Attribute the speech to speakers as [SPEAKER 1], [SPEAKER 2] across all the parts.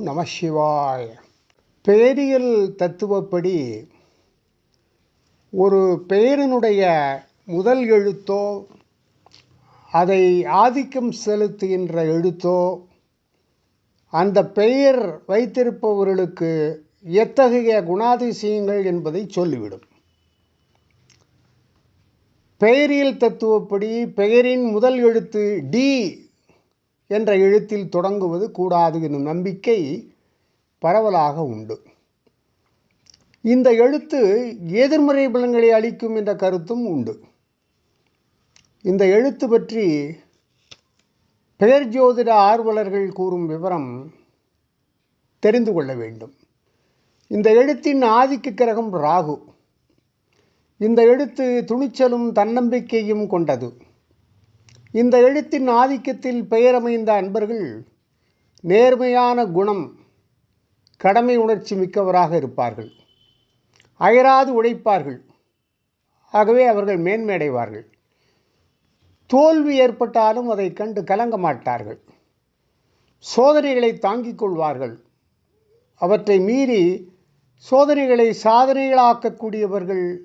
[SPEAKER 1] நம சிவாய். பெயரியல் தத்துவப்படி ஒரு பெயரினுடைய முதல் எழுத்தோ அதை ஆதிக்கம் செலுத்துகின்ற எழுத்தோ அந்த பெயர் வைத்திருப்பவர்களுக்கு எத்தகைய குணாதிசயங்கள் என்பதை சொல்லிவிடும். பெயரியல் தத்துவப்படி பெயரின் முதல் எழுத்து டி என்ற எழுத்தில் தொடங்குவது கூடாது என்னும் நம்பிக்கை பரவலாக உண்டு. இந்த எழுத்து எதிர்மறை பலன்களை அளிக்கும் என்ற கருத்தும் உண்டு. இந்த எழுத்து பற்றி பெயர் ஜோதிட ஆர்வலர்கள் கூறும் விவரம் தெரிந்து கொள்ள வேண்டும். இந்த எழுத்தின் ஆதிக்க கிரகம் ராகு. இந்த எழுத்து துணிச்சலும் தன்னம்பிக்கையும் கொண்டது. இந்த எழுத்தின் ஆதிக்கத்தில் பெயரமைந்த அன்பர்கள் நேர்மையான குணம் கடமை உணர்ச்சி மிக்கவராக இருப்பார்கள். அயராது உழைப்பார்கள். ஆகவே அவர்கள் மேன்மையடைவார்கள் தோல்வி ஏற்பட்டாலும் அதை கண்டு கலங்க மாட்டார்கள். சோதனைகளை தாங்கிக் கொள்வார்கள். அவற்றை மீறி சோதனைகளை சாதனைகளாக்கக்கூடியவர்கள்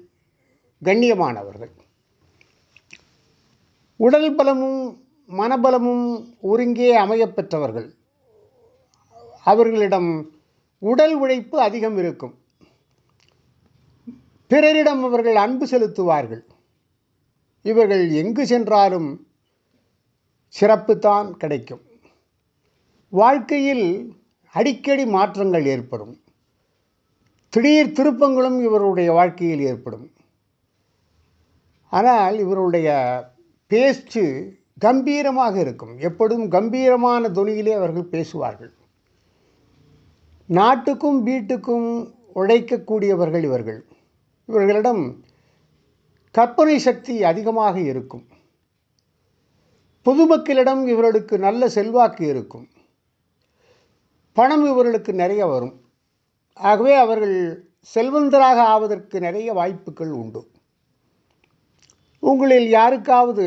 [SPEAKER 1] கண்ணியமானவர்கள். உடல் பலமும் மனபலமும் ஒருங்கே அமையப்பெற்றவர்கள். அவர்களிடம் உடல் உழைப்பு அதிகம் இருக்கும். பிறரிடம் அவர்கள் அன்பு செலுத்துவார்கள். இவர்கள் எங்கு சென்றாலும் சிறப்புத்தான் கிடைக்கும். வாழ்க்கையில் அடிக்கடி மாற்றங்கள் ஏற்படும். திடீர் திருப்பங்களும் இவருடைய வாழ்க்கையில் ஏற்படும். ஆனால் இவருடைய பேச்சு கம்பீரமாக இருக்கும். எப்பொழுதும் கம்பீரமான துணியிலே அவர்கள் பேசுவார்கள். நாட்டுக்கும் வீட்டுக்கும் உழைக்கக்கூடியவர்கள் இவர்கள். இவர்களிடம் கற்பனை சக்தி அதிகமாக இருக்கும். பொதுமக்களிடம் இவர்களுக்கு நல்ல செல்வாக்கு இருக்கும். பணம் இவர்களுக்கு நிறைய வரும். ஆகவே அவர்கள் செல்வந்தராக ஆவதற்கு நிறைய வாய்ப்புகள் உண்டு. உங்களில் யாருக்காவது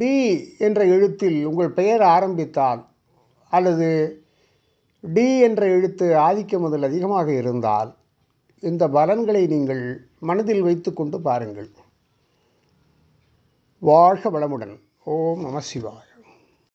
[SPEAKER 1] டி என்ற எழுத்தில் உங்கள் பெயர் ஆரம்பித்தால் அல்லது டி என்ற எழுத்து ஆதிக்க முதல் அதிகமாக இருந்தால் இந்த பலன்களை நீங்கள் மனதில் வைத்துக்கொண்டு பாருங்கள். வாழ்க வளமுடன். ஓம் நம சிவாய்.